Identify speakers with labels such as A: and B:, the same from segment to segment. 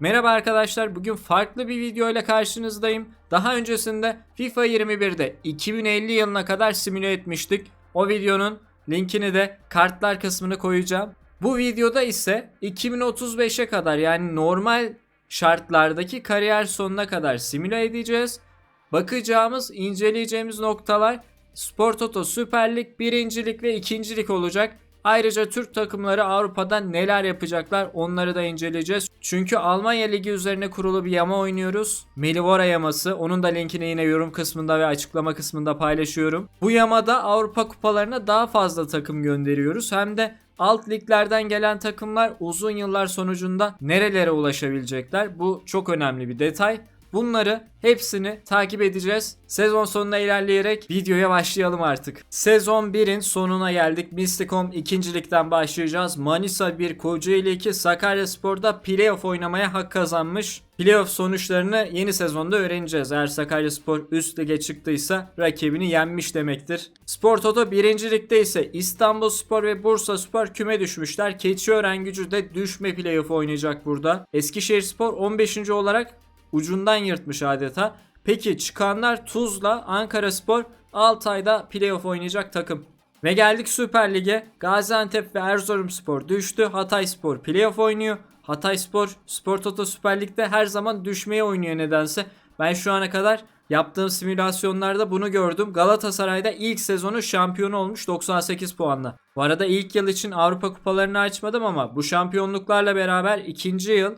A: Merhaba arkadaşlar. Bugün farklı bir video ile karşınızdayım. Daha öncesinde FIFA 21'de 2050 yılına kadar simüle etmiştik. O videonun linkini de kartlar kısmına koyacağım. Bu videoda ise 2035'e kadar yani normal şartlardaki kariyer sonuna kadar simüle edeceğiz. Bakacağımız, inceleyeceğimiz noktalar Spor Toto Süper Lig, birincilik ve ikincilik olacak. Ayrıca Türk takımları Avrupa'da neler yapacaklar onları da inceleyeceğiz. Çünkü Almanya Ligi üzerine kurulu bir yama oynuyoruz. Melivora yaması. Onun da linkini yine yorum kısmında ve açıklama kısmında paylaşıyorum. Bu yamada Avrupa kupalarına daha fazla takım gönderiyoruz. Hem de alt liglerden gelen takımlar uzun yıllar sonucunda nerelere ulaşabilecekler? Bu çok önemli bir detay. Bunları hepsini takip edeceğiz. Sezon sonuna ilerleyerek videoya başlayalım artık. Sezon 1'in sonuna geldik. Misticom ikincilikten başlayacağız. Manisa 1, Kocaeli 2, Sakaryaspor'da playoff oynamaya hak kazanmış. Playoff sonuçlarını yeni sezonda öğreneceğiz. Eğer Sakaryaspor üst lige çıktıysa rakibini yenmiş demektir. Spor Toto 1. ligde ise İstanbulspor ve Bursaspor küme düşmüşler. Keçiören gücü de düşme playoff oynayacak burada. Eskişehirspor 15. olarak ucundan yırtmış adeta. Peki çıkanlar Tuzla, Ankara Spor Altay'da playoff oynayacak takım. Ve geldik Süper Lig'e. Gaziantep ve Erzurumspor düştü. Hatayspor playoff oynuyor. Hatayspor Spor Toto Süper Lig'de her zaman düşmeye oynuyor nedense. Ben şu ana kadar yaptığım simülasyonlarda bunu gördüm. Galatasaray'da ilk sezonu şampiyonu olmuş 98 puanla. Bu arada ilk yıl için Avrupa kupalarını açmadım ama bu şampiyonluklarla beraber ikinci yıl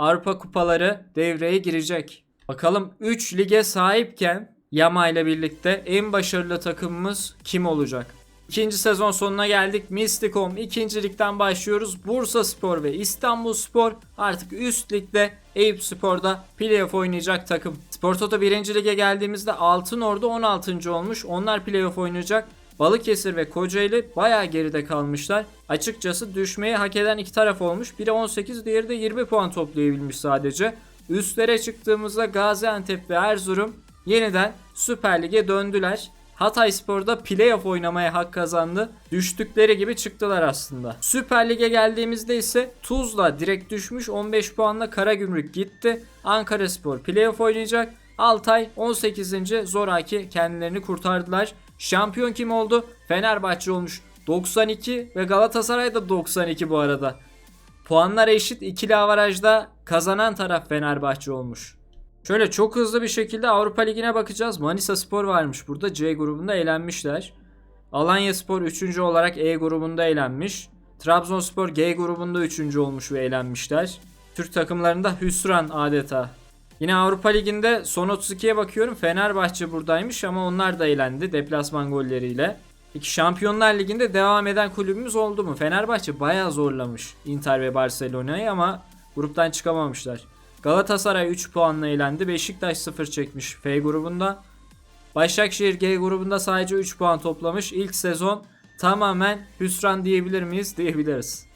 A: Avrupa kupaları devreye girecek. Bakalım 3 lige sahipken Yama ile birlikte en başarılı takımımız kim olacak? İkinci sezon sonuna geldik. Misticom ikincilikten başlıyoruz. Bursa Spor ve İstanbul Spor artık üst ligde Eyüp Spor'da playoff oynayacak takım. Spor Toto 1. lige geldiğimizde Altın Ordu 16. olmuş. Onlar playoff oynayacak. Balıkesir ve Kocaeli bayağı geride kalmışlar. Açıkçası düşmeyi hak eden iki taraf olmuş. Biri 18 diğeri de 20 puan toplayabilmiş sadece. Üstlere çıktığımızda Gaziantep ve Erzurum yeniden Süper Lig'e döndüler. Hatayspor'da playoff oynamaya hak kazandı. Düştükleri gibi çıktılar aslında. Süper Lig'e geldiğimizde ise Tuzla direkt düşmüş 15 puanla Karagümrük gitti. Ankara Spor playoff oynayacak. Altay 18. zoraki kendilerini kurtardılar. Şampiyon kim oldu? Fenerbahçe olmuş. 92 ve Galatasaray da 92 bu arada. Puanlar eşit ikili avarajda kazanan taraf Fenerbahçe olmuş. Şöyle çok hızlı bir şekilde Avrupa Ligi'ne bakacağız. Manisa Spor varmış burada. C grubunda elenmişler. Alanya Spor 3. olarak E grubunda elenmiş. Trabzonspor G grubunda 3. olmuş ve elenmişler. Türk takımlarında hüsran adeta. Yine Avrupa Ligi'nde son 32'ye bakıyorum. Fenerbahçe buradaymış ama onlar da eğlendi deplasman golleriyle. Peki Şampiyonlar Ligi'nde devam eden kulübümüz oldu mu? Fenerbahçe bayağı zorlamış Inter ve Barcelona'yı ama gruptan çıkamamışlar. Galatasaray 3 puanla eğlendi. Beşiktaş 0 çekmiş F grubunda. Başakşehir G grubunda sadece 3 puan toplamış. İlk sezon tamamen hüsran diyebilir miyiz? Diyebiliriz.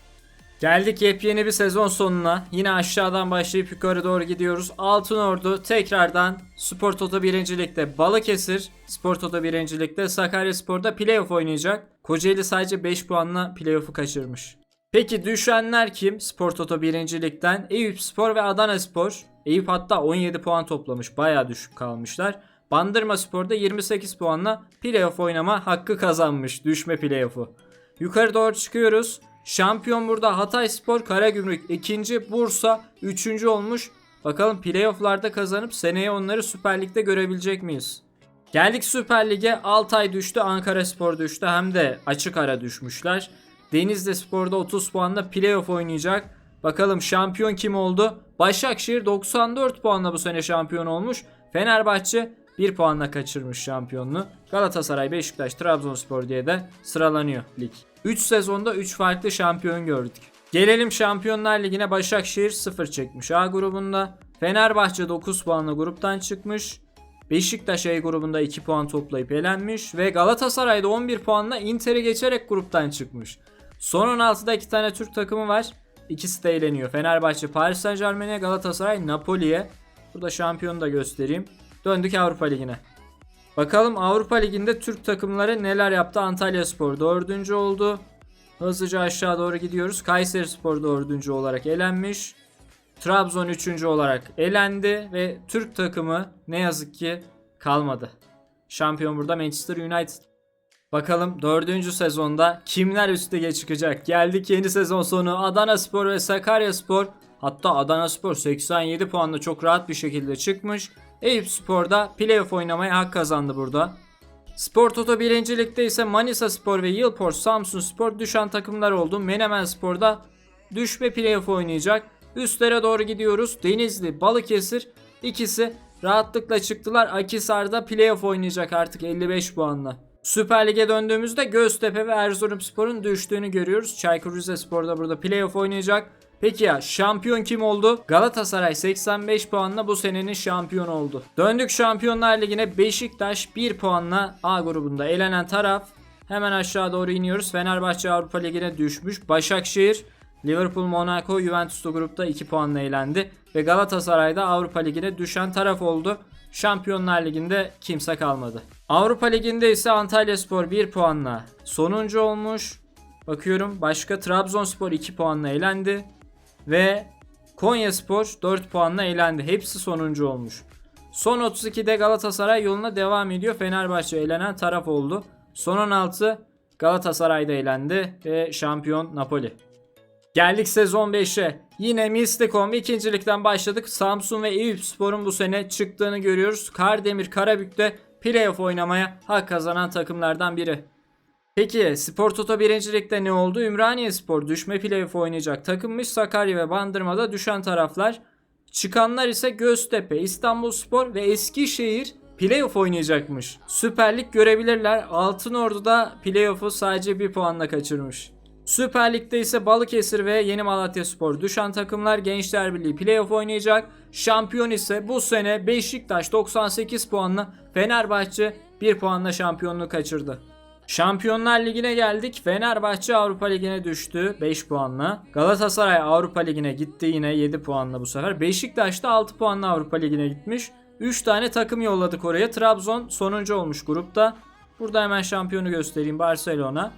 A: Geldik yepyeni bir sezon sonuna. Yine aşağıdan başlayıp yukarı doğru gidiyoruz. Altınordu tekrardan Spor Toto 1. Lig'de Balıkesir, Spor Toto 1. Lig'de Sakaryaspor'da playoff oynayacak. Kocaeli sadece 5 puanla playoff'u kaçırmış. Peki düşenler kim? Spor Toto 1. Lig'den Eyüp Spor ve Adana Spor. Eyüp hatta 17 puan toplamış. Bayağı düşük kalmışlar. Bandırma Spor'da 28 puanla playoff oynama hakkı kazanmış. Düşme playoff'u. Yukarı doğru çıkıyoruz. Şampiyon burada Hatay Spor, Karagümrük ikinci, Bursa üçüncü olmuş. Bakalım playofflarda kazanıp seneye onları Süper Lig'de görebilecek miyiz? Geldik Süper Lig'e. Altay düştü, Ankara Spor düştü. Hem de açık ara düşmüşler. Denizli Spor'da 30 puanla playoff oynayacak. Bakalım şampiyon kim oldu? Başakşehir 94 puanla bu sene şampiyon olmuş. Fenerbahçe 1 puanla kaçırmış şampiyonluğu. Galatasaray, Beşiktaş, Trabzonspor diye de sıralanıyor lig. 3 sezonda 3 farklı şampiyon gördük. Gelelim Şampiyonlar Ligi'ne Başakşehir 0 çekmiş A grubunda. Fenerbahçe 9 puanla gruptan çıkmış. Beşiktaş A grubunda 2 puan toplayıp elenmiş. Ve Galatasaray'da 11 puanla Inter'i geçerek gruptan çıkmış. Son 16'da 2 tane Türk takımı var. İkisi de eğleniyor. Fenerbahçe Paris Saint Germain'e, Galatasaray Napoli'ye. Burada şampiyonu da göstereyim. Döndük Avrupa Ligi'ne. Bakalım Avrupa Ligi'nde Türk takımları neler yaptı? Antalya Spor 4. oldu. Hızlıca aşağı doğru gidiyoruz. Kayseri Spor 4. olarak elenmiş. Trabzon 3. olarak elendi ve Türk takımı ne yazık ki kalmadı. Şampiyon burada Manchester United. Bakalım 4. sezonda kimler üst lige çıkacak? Geldik yeni sezon sonu Adana Spor ve Sakarya Spor. Hatta Adana Spor 87 puanla çok rahat bir şekilde çıkmış. Eyüp Spor da playoff oynamaya hak kazandı burada. Spor Toto 1. Lig'de ise Manisa Spor ve Yılport Samsun Spor düşen takımlar oldu. Menemen Spor'da düşme playoff oynayacak. Üstlere doğru gidiyoruz. Denizli, Balıkesir ikisi rahatlıkla çıktılar. Akisar'da playoff oynayacak artık 55 puanla. Süper Lig'e döndüğümüzde Göztepe ve Erzurumspor'un düştüğünü görüyoruz. Çaykur Rizespor da burada playoff oynayacak. Peki ya şampiyon kim oldu? Galatasaray 85 puanla bu senenin şampiyon oldu. Döndük Şampiyonlar Ligi'ne Beşiktaş 1 puanla A grubunda elenen taraf. Hemen aşağı doğru iniyoruz. Fenerbahçe Avrupa Ligi'ne düşmüş. Başakşehir, Liverpool, Monaco, Juventus'lu grupta 2 puanla eğlendi. Ve Galatasaray'da Avrupa Ligi'ne düşen taraf oldu. Şampiyonlar Ligi'nde kimse kalmadı. Avrupa Ligi'nde ise Antalyaspor 1 puanla sonuncu olmuş. Bakıyorum başka Trabzonspor 2 puanla eğlendi. Ve Konyaspor 4 puanla eğlendi. Hepsi sonuncu olmuş. Son 32'de Galatasaray yoluna devam ediyor. Fenerbahçe eğlenen taraf oldu. Son 16 Galatasaray'da eğlendi ve şampiyon Napoli. Geldik sezon 5'e. Yine Mislikom ikincilikten başladık. Samsun ve Eyüp Spor'un bu sene çıktığını görüyoruz. Kardemir Karabük'te playoff oynamaya hak kazanan takımlardan biri. Peki Spor Toto 1. Lig'de ne oldu? Ümraniye Spor düşme playoff oynayacak takımmış. Sakarya ve Bandırma'da düşen taraflar. Çıkanlar ise Göztepe, İstanbul Spor ve Eskişehir playoff oynayacakmış. Süper Lig görebilirler. Altınordu'da playoff'u sadece bir puanla kaçırmış. Süper Lig'de ise Balıkesir ve Yeni Malatya Spor düşen takımlar Gençler Birliği playoff oynayacak. Şampiyon ise bu sene Beşiktaş 98 puanla Fenerbahçe 1 puanla şampiyonluğu kaçırdı. Şampiyonlar Ligi'ne geldik. Fenerbahçe Avrupa Ligi'ne düştü 5 puanla. Galatasaray Avrupa Ligi'ne gitti yine 7 puanla bu sefer. Beşiktaş da 6 puanla Avrupa Ligi'ne gitmiş. 3 tane takım yolladık oraya. Trabzon sonuncu olmuş grupta. Burada hemen şampiyonu göstereyim Barcelona.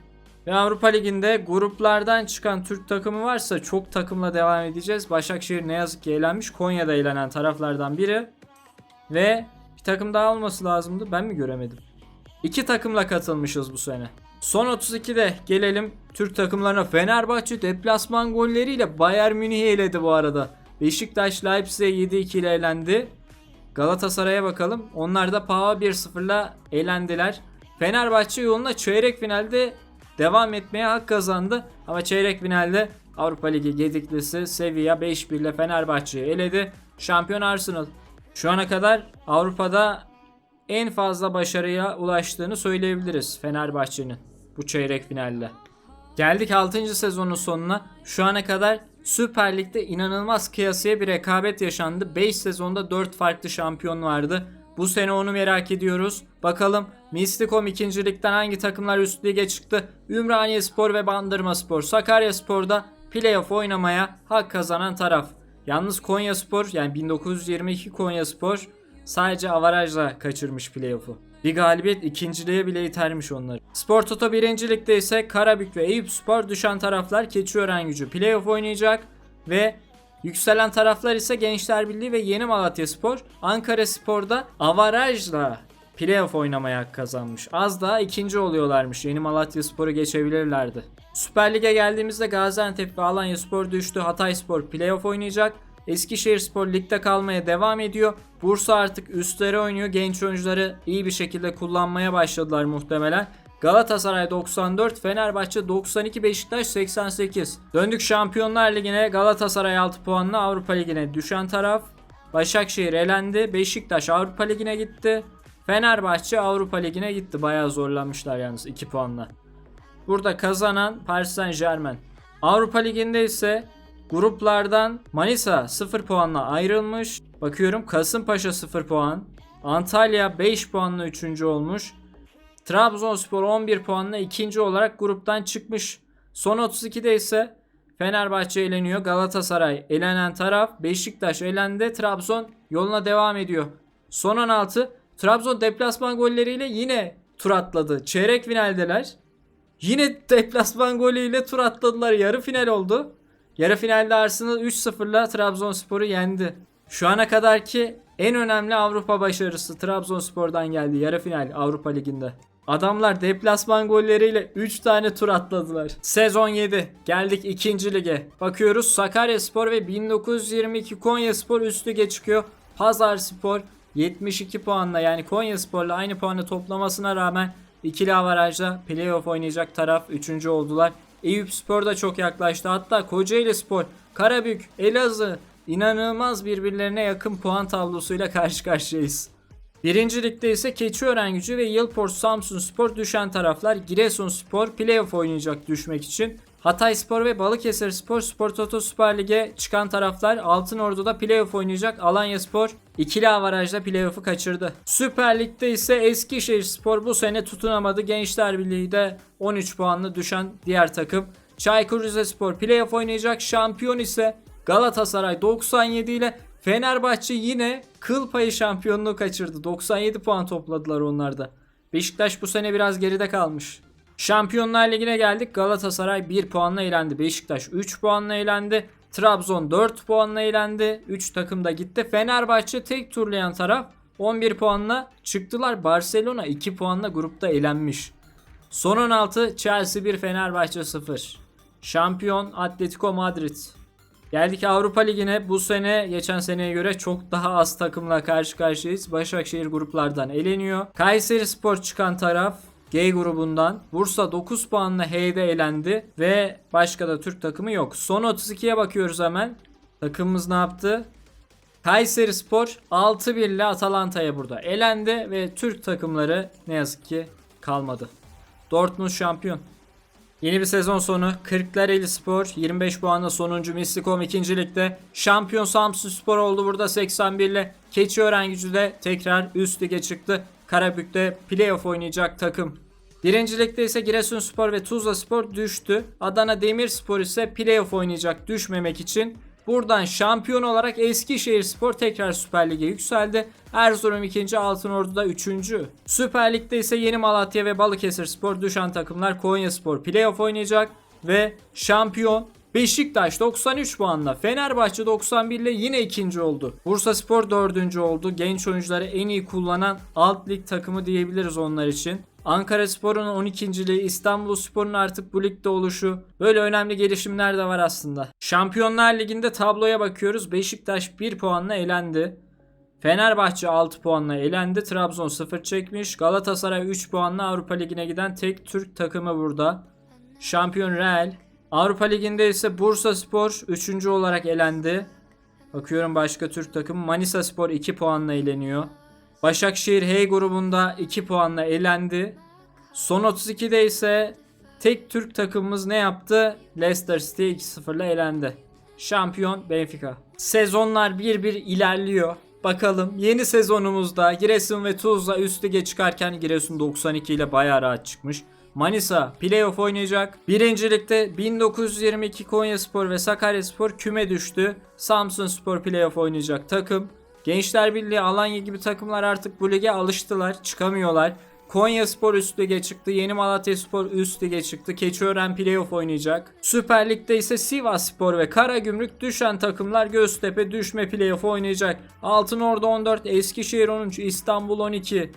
A: Ve Avrupa Ligi'nde gruplardan çıkan Türk takımı varsa çok takımla devam edeceğiz. Başakşehir ne yazık ki eğlenmiş. Konya'da eğlenen taraflardan biri. Ve bir takım daha olması lazımdı. Ben mi göremedim? İki takımla katılmışız bu sene. Son 32'de gelelim Türk takımlarına. Fenerbahçe deplasman golleriyle Bayern Münih'i eledi bu arada. Beşiktaş Leipzig'e 7-2 ile elendi. Galatasaray'a bakalım. Onlar da Pava 1-0'la elendiler. Fenerbahçe yoluna çeyrek finalde devam etmeye hak kazandı. Ama çeyrek finalde Avrupa Ligi gediklisi Sevilla 5-1 ile Fenerbahçe'yi eledi. Şampiyon Arsenal. Şu ana kadar Avrupa'da en fazla başarıya ulaştığını söyleyebiliriz Fenerbahçe'nin bu çeyrek finalde. Geldik 6. sezonun sonuna. Şu ana kadar Süper Lig'de inanılmaz kıyasıya bir rekabet yaşandı. 5 sezonda 4 farklı şampiyon vardı. Bu sene onu merak ediyoruz. Bakalım Mislikom 2. Lig'den hangi takımlar üst lige çıktı? Ümraniye Spor ve Bandırma Spor. Sakarya Spor'da playoff oynamaya hak kazanan taraf. Yalnız Konya Spor yani 1922 Konya Spor sadece avarajla kaçırmış playoff'u. Bir galibiyet ikinciliğe bile itermiş onları. Spor Toto 1. Lig'de ise Karabük ve Eyüp Spor düşen taraflar Keçiören gücü playoff oynayacak ve yükselen taraflar ise Gençler Birliği ve Yeni Malatya Spor. Ankara Spor'da avarajla playoff oynamaya hak kazanmış. Az daha ikinci oluyorlarmış. Yeni Malatya Spor'u geçebilirlerdi. Süper Lig'e geldiğimizde Gaziantep ve Alanya Spor düştü. Hatay Spor playoff oynayacak. Eskişehir Spor ligde kalmaya devam ediyor. Bursa artık üstlere oynuyor. Genç oyuncuları iyi bir şekilde kullanmaya başladılar muhtemelen. Galatasaray 94, Fenerbahçe 92, Beşiktaş 88. Döndük Şampiyonlar Ligi'ne Galatasaray 6 puanla Avrupa Ligi'ne düşen taraf. Başakşehir elendi. Beşiktaş Avrupa Ligi'ne gitti. Fenerbahçe Avrupa Ligi'ne gitti. Bayağı zorlanmışlar yalnız 2 puanla. Burada kazanan Paris Saint Germain. Avrupa Ligi'nde ise gruplardan Manisa 0 puanla ayrılmış. Bakıyorum Kasımpaşa 0 puan. Antalya 5 puanla 3. olmuş. Trabzonspor 11 puanla ikinci olarak gruptan çıkmış. Son 32'de ise Fenerbahçe eleniyor. Galatasaray elenen taraf. Beşiktaş elendi. Trabzon yoluna devam ediyor. Son 16. Trabzon deplasman golleriyle yine tur atladı. Çeyrek finaldeler. Yine deplasman golüyle tur atladılar. Yarı final oldu. Yarı finalde Arsenal 3-0'la Trabzonspor'u yendi. Şu ana kadarki en önemli Avrupa başarısı Trabzonspor'dan geldi yarı final Avrupa Ligi'nde. Adamlar deplasman golleriyle 3 tane tur atladılar. Sezon 7. Geldik 2. lige. Bakıyoruz Sakaryaspor ve 1922 Konyaspor üst lige çıkıyor. Pazarspor 72 puanla yani Konyaspor'la aynı puanı toplamasına rağmen ikili avarajda playoff oynayacak taraf 3. oldular. Eyüp Spor da çok yaklaştı. Hatta Kocaeli Spor, Karabük, Elazığ inanılmaz birbirlerine yakın puan tablosuyla karşı karşıyayız. Birinci ligde ise Keçiören Gücü ve Yılport Samsun Spor düşen taraflar. Giresun Spor playoff oynayacak düşmek için. Hatay Spor ve Balıkesir Spor Spor Toto Süper Lig'e çıkan taraflar Altın Ordu'da playoff oynayacak. Alanya Spor ikili avarajda playoff'u kaçırdı. Süper Lig'de ise Eskişehir Spor bu sene tutunamadı. Gençler Birliği'de 13 puanlı düşen diğer takım. Çaykur Rizespor playoff oynayacak. Şampiyon ise Galatasaray 97 ile Fenerbahçe yine kıl payı şampiyonluğu kaçırdı. 97 puan topladılar onlar da. Beşiktaş bu sene biraz geride kalmış. Şampiyonlar Ligi'ne geldik. Galatasaray 1 puanla eğlendi. Beşiktaş 3 puanla eğlendi. Trabzon 4 puanla eğlendi. 3 takım da gitti. Fenerbahçe tek turlayan taraf 11 puanla çıktılar. Barcelona 2 puanla grupta elenmiş. Son 16 Chelsea 1 Fenerbahçe 0. Şampiyon Atletico Madrid. Geldik Avrupa Ligi'ne. Bu sene geçen seneye göre çok daha az takımla karşı karşıyayız. Başakşehir gruplardan eleniyor. Kayseri Spor çıkan taraf G grubundan. Bursa 9 puanla H'de elendi ve başka da Türk takımı yok. Son 32'ye bakıyoruz hemen. Takımımız ne yaptı? Kayseri Spor 6-1 ile Atalanta'ya burada elendi ve Türk takımları ne yazık ki kalmadı. Dortmund şampiyon. Yeni bir sezon sonu Kırklareli Spor 25 puanla sonuncu Mislikom 2. ligde. Şampiyon Samsun Spor oldu burada 81 ile. Keçiören gücü de tekrar üst lige çıktı. Karabük'te playoff oynayacak takım. Birinci ligde ise Giresunspor ve Tuzla Spor düştü. Adana Demirspor ise playoff oynayacak düşmemek için. Buradan şampiyon olarak Eskişehir Spor tekrar Süper Lig'e yükseldi. Erzurum 2. Altınordu da 3. Süper Lig'de ise Yeni Malatya ve Balıkesir Spor düşen takımlar Konya Spor playoff oynayacak ve şampiyon Beşiktaş 93 puanla Fenerbahçe 91 ile yine ikinci oldu. Bursa Spor dördüncü oldu. Genç oyuncuları en iyi kullanan alt lig takımı diyebiliriz onlar için. Ankara Spor'un 12.liği, İstanbul Spor'un artık bu ligde oluşu böyle önemli gelişimler de var aslında. Şampiyonlar Ligi'nde tabloya bakıyoruz. Beşiktaş 1 puanla elendi. Fenerbahçe 6 puanla elendi. Trabzon 0 çekmiş. Galatasaray 3 puanla Avrupa Ligi'ne giden tek Türk takımı burada. Şampiyon Real. Avrupa Ligi'nde ise Bursa Spor 3. olarak elendi. Bakıyorum başka Türk takımı. Manisa Spor 2 puanla eleniyor. Başakşehir H grubunda 2 puanla elendi. Son 32'de ise tek Türk takımımız ne yaptı? Leicester City 2-0 ile elendi. Şampiyon Benfica. Sezonlar bir bir ilerliyor. Bakalım yeni sezonumuzda Giresun ve Tuzla üst lige çıkarken Giresun 92 ile bayağı rahat çıkmış. Manisa playoff oynayacak. Birincilikte 1922 Konyaspor ve Sakaryaspor küme düştü. Samsun Spor playoff oynayacak takım. Gençler Birliği, Alanya gibi takımlar artık bu lige alıştılar. Çıkamıyorlar. Konya Spor üst lige çıktı. Yeni Malatya Spor üst lige çıktı. Keçiören playoff oynayacak. Süper Lig'de ise Sivas Spor ve Karagümrük düşen takımlar Göztepe düşme playoff oynayacak. Altınordu 14, Eskişehir 13, İstanbul 12.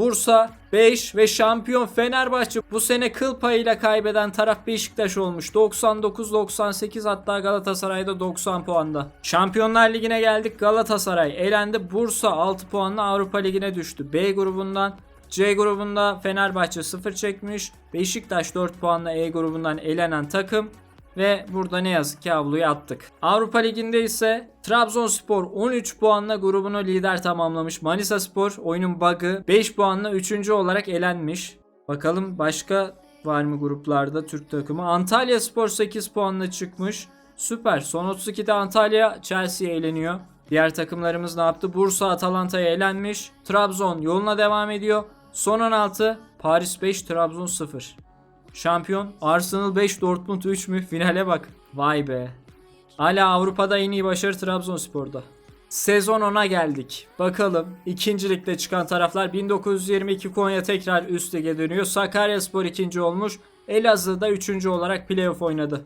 A: Bursa 5 ve şampiyon Fenerbahçe bu sene kıl payıyla kaybeden taraf Beşiktaş olmuş. 99-98 hatta Galatasaray'da 90 puanda. Şampiyonlar Ligi'ne geldik. Galatasaray elendi. Bursa 6 puanla Avrupa Ligi'ne düştü. B grubundan C grubunda Fenerbahçe 0 çekmiş. Beşiktaş 4 puanla E grubundan elenen takım. Ve burada ne yazık ki avluyu attık. Avrupa Ligi'nde ise Trabzonspor 13 puanla grubunu lider tamamlamış. Manisa Spor oyunun bug'ı 5 puanla 3. olarak elenmiş. Bakalım başka var mı gruplarda Türk takımı? Antalya Spor 8 puanla çıkmış. Süper. Son 32'de Antalya Chelsea'ye eğleniyor. Diğer takımlarımız ne yaptı? Bursa Atalanta'ya elenmiş. Trabzon yoluna devam ediyor. Son 16 Paris 5 Trabzon 0. Şampiyon Arsenal 5 Dortmund 3 mü? Finale bak. Vay be. Hala Avrupa'da en iyi başarı Trabzonspor'da. Sezon 10'a geldik. Bakalım ikincilikte çıkan taraflar 1922 Konya tekrar üst lige dönüyor. Sakaryaspor ikinci olmuş. Elazığ'da üçüncü olarak playoff oynadı.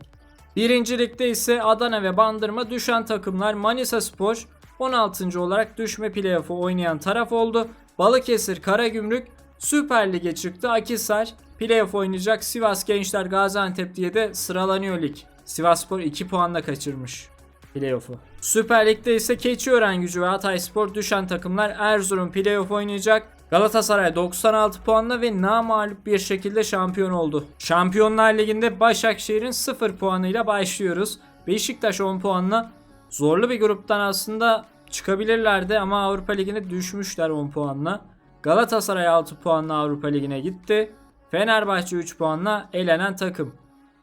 A: Birincilikte ise Adana ve Bandırma düşen takımlar Manisa Spor 16. olarak düşme playoff'u oynayan taraf oldu. Balıkesir, Karagümrük Süper Lig'e çıktı. Akisar playoff oynayacak. Sivas Gençler Gaziantep diye de sıralanıyor lig. Sivasspor 2 puanla kaçırmış playoff'u. Süper Lig'de ise Keçiören Gücü ve Hatayspor düşen takımlar Erzurum playoff oynayacak. Galatasaray 96 puanla ve namağlup bir şekilde şampiyon oldu. Şampiyonlar Ligi'nde Başakşehir'in 0 puanıyla başlıyoruz. Beşiktaş 10 puanla zorlu bir gruptan aslında çıkabilirlerdi ama Avrupa Ligi'ne düşmüşler 10 puanla. Galatasaray 6 puanla Avrupa Ligi'ne gitti. Fenerbahçe 3 puanla elenen takım.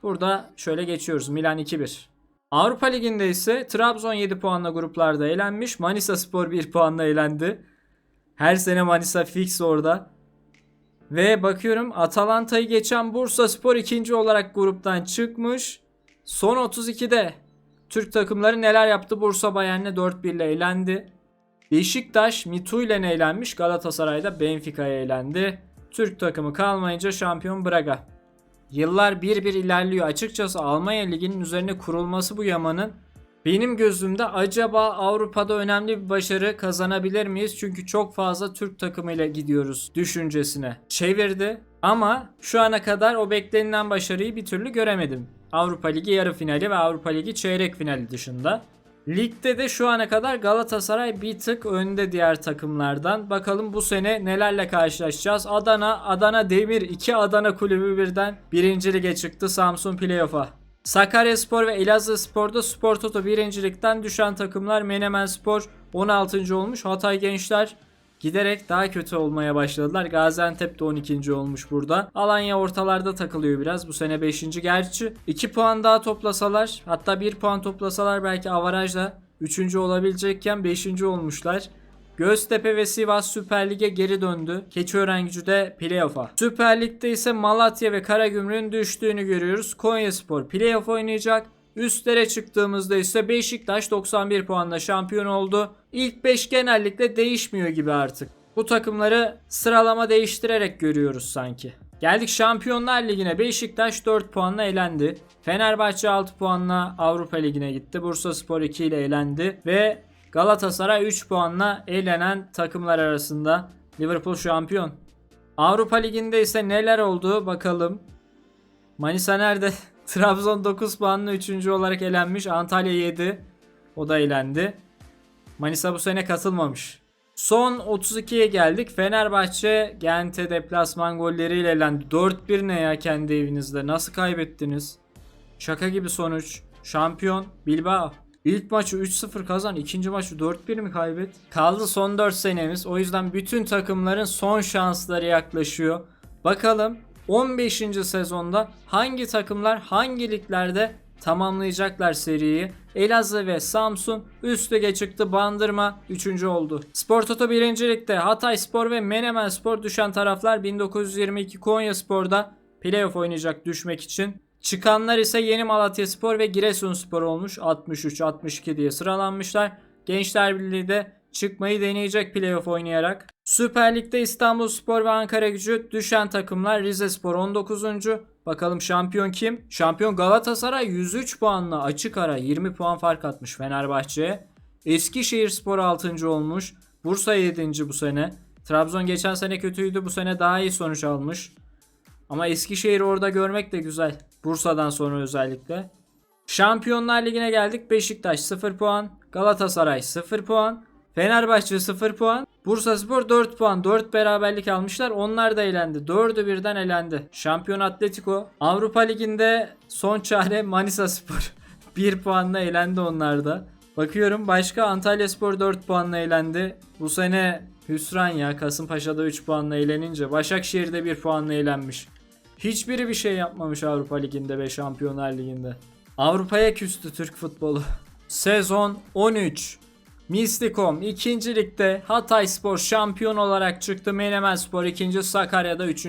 A: Burada şöyle geçiyoruz. Milan 2-1. Avrupa Ligi'nde ise Trabzon 7 puanla gruplarda elenmiş. Manisa Spor 1 puanla elendi. Her sene Manisa fix orada. Ve bakıyorum Atalanta'yı geçen Bursa Spor ikinci olarak gruptan çıkmış. Son 32'de Türk takımları neler yaptı? Bursa Bayern'le 4-1 ile eğlendi. Beşiktaş Mitu ile eğlenmiş. Galatasaray'da Benfica'ya eğlendi. Türk takımı kalmayınca şampiyon Braga. Yıllar bir bir ilerliyor. Açıkçası Almanya Ligi'nin üzerine kurulması bu yamanın benim gözümde acaba Avrupa'da önemli bir başarı kazanabilir miyiz? Çünkü çok fazla Türk takımıyla gidiyoruz düşüncesine çevirdi. Ama şu ana kadar o beklenilen başarıyı bir türlü göremedim. Avrupa Ligi yarı finali ve Avrupa Ligi çeyrek finali dışında. Ligde de şu ana kadar Galatasaray bir tık önde diğer takımlardan. Bakalım bu sene nelerle karşılaşacağız. Adana, Adana Demir, iki Adana kulübü birden birinci lige çıktı Samsun Playoff'a. Sakaryaspor ve Elazığspor'da Spor Toto birincilikten düşen takımlar Menemen Spor 16. olmuş. Hatay Gençler giderek daha kötü olmaya başladılar. Gaziantep de 12. olmuş burada. Alanya ortalarda takılıyor biraz. Bu sene 5. gerçi. 2 puan daha toplasalar hatta 1 puan toplasalar belki avarajla 3. olabilecekken 5. olmuşlar. Göztepe ve Sivas Süper Lig'e geri döndü. Keçiören gücü de playoff'a. Süper Lig'de ise Malatya ve Karagümrük'ün düştüğünü görüyoruz. Konyaspor playoff oynayacak. Üstlere çıktığımızda ise Beşiktaş 91 puanla şampiyon oldu. İlk 5 genellikle değişmiyor gibi artık. Bu takımları sıralama değiştirerek görüyoruz sanki. Geldik Şampiyonlar Ligi'ne Beşiktaş 4 puanla elendi. Fenerbahçe 6 puanla Avrupa Ligi'ne gitti. Bursaspor 2 ile elendi ve Galatasaray 3 puanla elenen takımlar arasında Liverpool şampiyon. Avrupa Ligi'nde ise neler oldu bakalım. Manisa nerede? Trabzon 9 puanla 3. olarak elenmiş. Antalya 7. O da elendi. Manisa bu sene katılmamış. Son 32'ye geldik. Fenerbahçe Gent'e deplasman golleriyle elendi. 4-1 ne ya kendi evinizde? Nasıl kaybettiniz? Şaka gibi sonuç. Şampiyon Bilbao. İlk maçı 3-0 kazan, ikinci maçı 4-1 mi kaybet? Kaldı son 4 senemiz. O yüzden bütün takımların son şansları yaklaşıyor. Bakalım 15. sezonda hangi takımlar hangi liglerde tamamlayacaklar seriyi. Elazığ ve Samsun üst lige çıktı. Bandırma 3. oldu. Spor Toto 1. Lig'de Hatay Spor ve Menemen Spor düşen taraflar 1922 Konya Spor'da playoff oynayacak düşmek için. Çıkanlar ise Yeni Malatya Spor ve Giresunspor olmuş. 63-62 diye sıralanmışlar. Gençler Birliği de çıkmayı deneyecek playoff oynayarak. Süper Lig'de İstanbul Spor ve Ankara Gücü düşen takımlar Rize Spor 19. Bakalım şampiyon kim? Şampiyon Galatasaray 103 puanla açık ara 20 puan fark atmış Fenerbahçe'ye. Eskişehir Spor 6. olmuş. Bursa 7. bu sene. Trabzon geçen sene kötüydü bu sene daha iyi sonuç almış. Ama Eskişehir'i orada görmek de güzel. Bursa'dan sonra özellikle. Şampiyonlar Ligi'ne geldik. Beşiktaş 0 puan. Galatasaray 0 puan. Fenerbahçe 0 puan. Bursaspor 4 puan. 4 beraberlik almışlar. Onlar da elendi. 4'ü birden elendi. Şampiyon Atletico. Avrupa Ligi'nde son çare Manisa Spor. 1 puanla elendi onlar da. Bakıyorum başka Antalya Spor 4 puanla elendi. Bu sene hüsran ya. Kasımpaşa'da 3 puanla eğlenince. Başakşehir'de 1 puanla eğlenmiş. Hiçbiri bir şey yapmamış Avrupa Ligi'nde ve Şampiyonlar Ligi'nde. Avrupa'ya küstü Türk futbolu. Sezon 13. Mislikom 2. ligde Hatay Spor şampiyon olarak çıktı. Menemen Spor 2. Sakarya'da 3.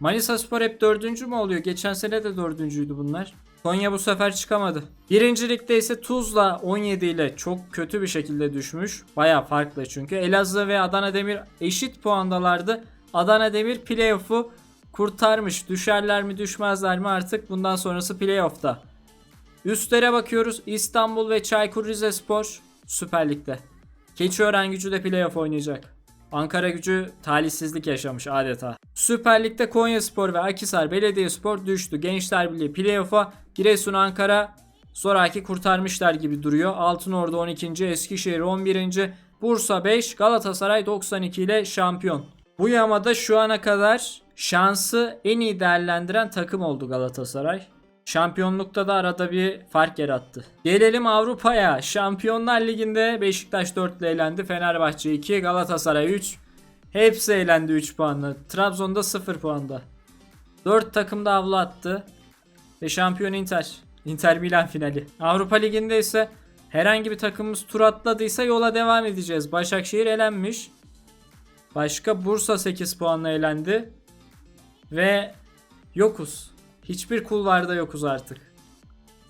A: Manisa Spor hep 4. mü oluyor? Geçen sene de 4.'üydü bunlar. Konya bu sefer çıkamadı. 1. ligde ise Tuzla 17 ile çok kötü bir şekilde düşmüş. Baya farklı çünkü. Elazığ ve Adana Demir eşit puandalardı. Adana Demir playoff'u kurtarmış. Düşerler mi düşmezler mi artık bundan sonrası playoff'ta. Üstlere bakıyoruz. İstanbul ve Çaykur Rizespor Süper Lig'de. Keçiören gücü de playoff oynayacak. Ankara gücü talihsizlik yaşamış adeta. Süper Lig'de Konyaspor ve Akhisar Belediyespor düştü. Gençler Birliği playoff'a Giresun Ankara zoraki kurtarmışlar gibi duruyor. Altınordu 12. Eskişehir 11. Bursa 5 Galatasaray 92 ile şampiyon. Bu yamada şu ana kadar şansı en iyi değerlendiren takım oldu Galatasaray. Şampiyonlukta da arada bir fark yarattı. Gelelim Avrupa'ya. Şampiyonlar Ligi'nde Beşiktaş 4 ile elendi. Fenerbahçe 2, Galatasaray 3. Hepsi elendi 3 puanla. Trabzon'da 0 puanda. 4 takım da avlu attı. Ve şampiyon Inter. Inter Milan finali. Avrupa Ligi'nde ise herhangi bir takımımız tur atladıysa yola devam edeceğiz. Başakşehir elenmiş. Başka Bursa 8 puanla elendi. Ve yokuz. Hiçbir kulvarda yokuz artık.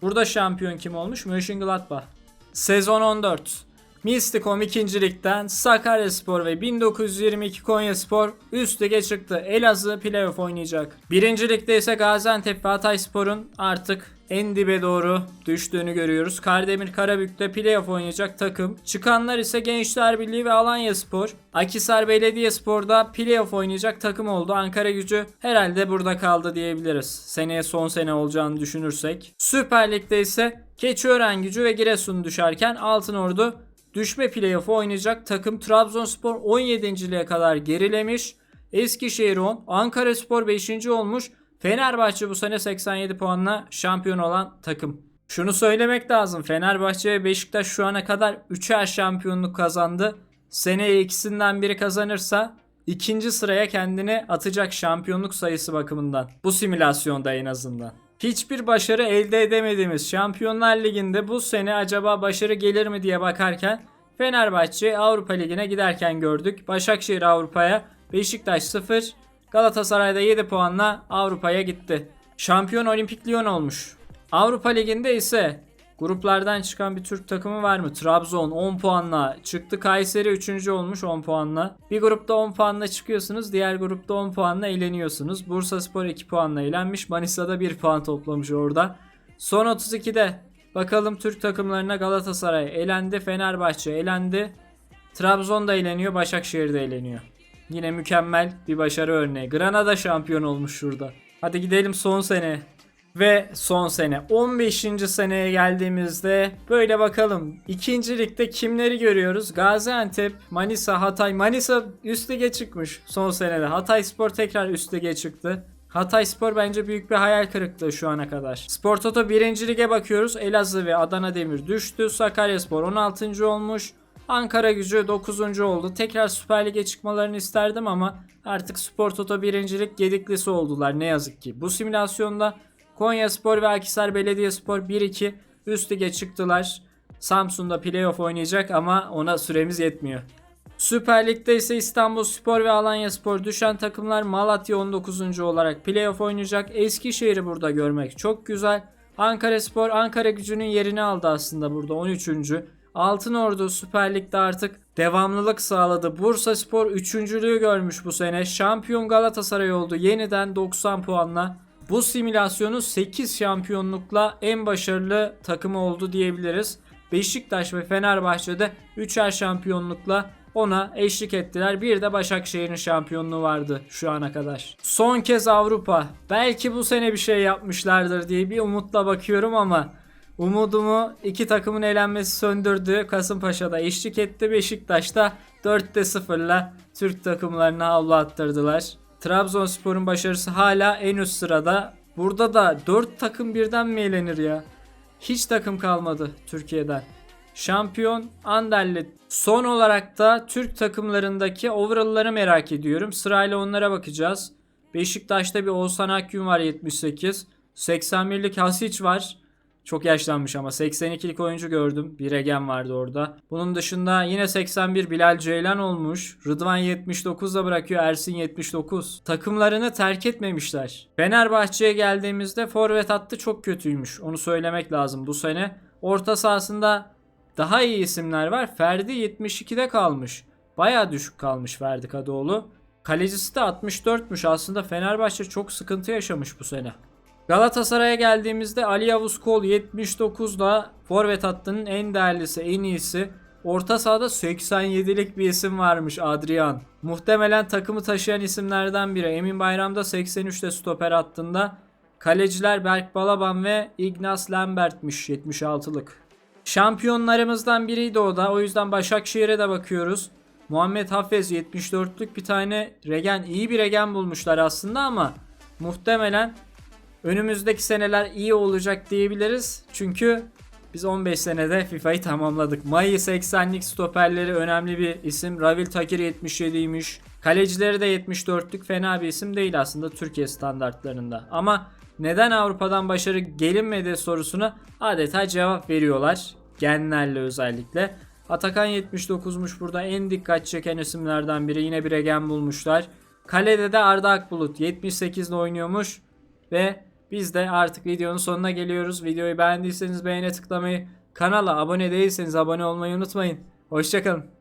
A: Burada şampiyon kim olmuş? Mönchengladbach. Sezon 14. Mistikom 2. Lig'den Sakaryaspor ve 1922 Konyaspor üst lige çıktı. Elazığ playoff oynayacak. 1. Lig'de ise Gaziantep ve Hatayspor'un artık en dibe doğru düştüğünü görüyoruz. Kardemir Karabük'te playoff oynayacak takım. Çıkanlar ise Gençler Birliği ve Alanyaspor. Akisar Belediyespor'da playoff oynayacak takım oldu. Ankara gücü herhalde burada kaldı diyebiliriz. Seneye son sene olacağını düşünürsek. Süper Lig'de ise Keçiören gücü ve Giresun düşerken Altınordu düşme playoff'u oynayacak takım Trabzonspor 17.liğe kadar gerilemiş. Eskişehir 10, Ankaraspor 5. olmuş. Fenerbahçe bu sene 87 puanla şampiyon olan takım. Şunu söylemek lazım. Fenerbahçe ve Beşiktaş şu ana kadar 3'er şampiyonluk kazandı. Seneye ikisinden biri kazanırsa ikinci sıraya kendini atacak şampiyonluk sayısı bakımından. Bu simülasyonda en azından. Hiçbir başarı elde edemediğimiz Şampiyonlar Ligi'nde bu sene acaba başarı gelir mi diye bakarken Fenerbahçe Avrupa Ligi'ne giderken gördük. Başakşehir Avrupa'ya, Beşiktaş 0, Galatasaray'da 7 puanla Avrupa'ya gitti. Şampiyon Olimpik Lyon olmuş. Avrupa Ligi'nde ise gruplardan çıkan bir Türk takımı var mı? Trabzon 10 puanla çıktı. Kayseri 3. olmuş 10 puanla. Bir grupta 10 puanla çıkıyorsunuz. Diğer grupta 10 puanla eğleniyorsunuz. Bursaspor 2 puanla eğlenmiş. Manisa'da 1 puan toplamış orada. Son 32'de bakalım Türk takımlarına Galatasaray elendi. Fenerbahçe elendi. Trabzon da eğleniyor. Başakşehir de eğleniyor. Yine mükemmel bir başarı örneği. Granada şampiyon olmuş şurada. Hadi gidelim son sene. Ve son sene 15. seneye geldiğimizde böyle bakalım. İkinci ligde kimleri görüyoruz? Gaziantep, Manisa, Hatay. Manisa üst lige çıkmış son senede. Hatay Spor tekrar üst lige çıktı. Hatay Spor bence büyük bir hayal kırıklığı şu ana kadar. Spor Toto 1. lige bakıyoruz. Elazığ ve Adana Demir düştü. Sakaryaspor 16. olmuş. Ankara gücü 9. oldu. Tekrar Süper Lig'e çıkmalarını isterdim ama artık Spor Toto 1. lig gediklisi oldular ne yazık ki. Bu simülasyonda Konyaspor ve Akhisar Belediyespor 1-2 üst lige çıktılar. Samsun'da playoff oynayacak ama ona süremiz yetmiyor. Süper Lig'de ise İstanbul Spor ve Alanya Spor düşen takımlar Malatya 19. olarak playoff oynayacak. Eskişehir'i burada görmek çok güzel. Ankara Spor Ankara gücünün yerini aldı aslında burada 13. Altınordu Süper Lig'de artık devamlılık sağladı. Bursa Spor 3.lüğü görmüş bu sene. Şampiyon Galatasaray oldu yeniden 90 puanla. Bu simülasyonun 8 şampiyonlukla en başarılı takımı oldu diyebiliriz. Beşiktaş ve Fenerbahçe'de 3'er şampiyonlukla ona eşlik ettiler. Bir de Başakşehir'in şampiyonluğu vardı şu ana kadar. Son kez Avrupa. Belki bu sene bir şey yapmışlardır diye bir umutla bakıyorum ama umudumu iki takımın elenmesi söndürdü. Kasımpaşa'da eşlik etti. Beşiktaş'ta 4'te 0'la Türk takımlarına havlu attırdılar. Trabzonspor'un başarısı hala en üst sırada. Burada da 4 takım birden mi eğlenir ya? Hiç takım kalmadı Türkiye'den. Şampiyon Anderlet. Son olarak da Türk takımlarındaki overall'ları merak ediyorum. Sırayla onlara bakacağız. Beşiktaş'ta bir Oğuzhan Akgün var 78. 81'lik Hasic var. Çok yaşlanmış ama 82'lik oyuncu gördüm. Bir Egen vardı orada. Bunun dışında yine 81 Bilal Ceylan olmuş. Rıdvan 79'da bırakıyor. Ersin 79. Takımlarını terk etmemişler. Fenerbahçe'ye geldiğimizde forvet hattı çok kötüymüş. Onu söylemek lazım bu sene. Orta sahasında daha iyi isimler var. Ferdi 72'de kalmış. Baya düşük kalmış Ferdi Kadıoğlu. Kalecisi de 64'müş. Aslında Fenerbahçe çok sıkıntı yaşamış bu sene. Galatasaray'a geldiğimizde Ali Yavuz Kol 79'da forvet hattının en değerlisi, en iyisi. Orta sahada 87'lik bir isim varmış Adrian. Muhtemelen takımı taşıyan isimlerden biri. Emin Bayram'da 83'te stoper hattında. Kaleciler Berk Balaban ve Ignaz Lambert'miş 76'lık. Şampiyonlarımızdan biriydi o da. O yüzden Başakşehir'e de bakıyoruz. Muhammed Hafez 74'lük bir tane regen, iyi bir regen bulmuşlar aslında ama muhtemelen önümüzdeki seneler iyi olacak diyebiliriz. Çünkü biz 15 senede FIFA'yı tamamladık. Mai 80'lik stoperleri önemli bir isim. Ravil Takir 77'ymiş. Kalecileri de 74'lük fena bir isim değil aslında Türkiye standartlarında. Ama neden Avrupa'dan başarı gelinmedi sorusuna adeta cevap veriyorlar. Genlerle özellikle. Atakan 79'muş burada en dikkat çeken isimlerden biri. Yine bir regen bulmuşlar. Kalede de Arda Akbulut 78'de oynuyormuş. Ve biz de artık videonun sonuna geliyoruz. Videoyu beğendiyseniz beğene tıklamayı, kanala abone değilseniz abone olmayı unutmayın. Hoşçakalın.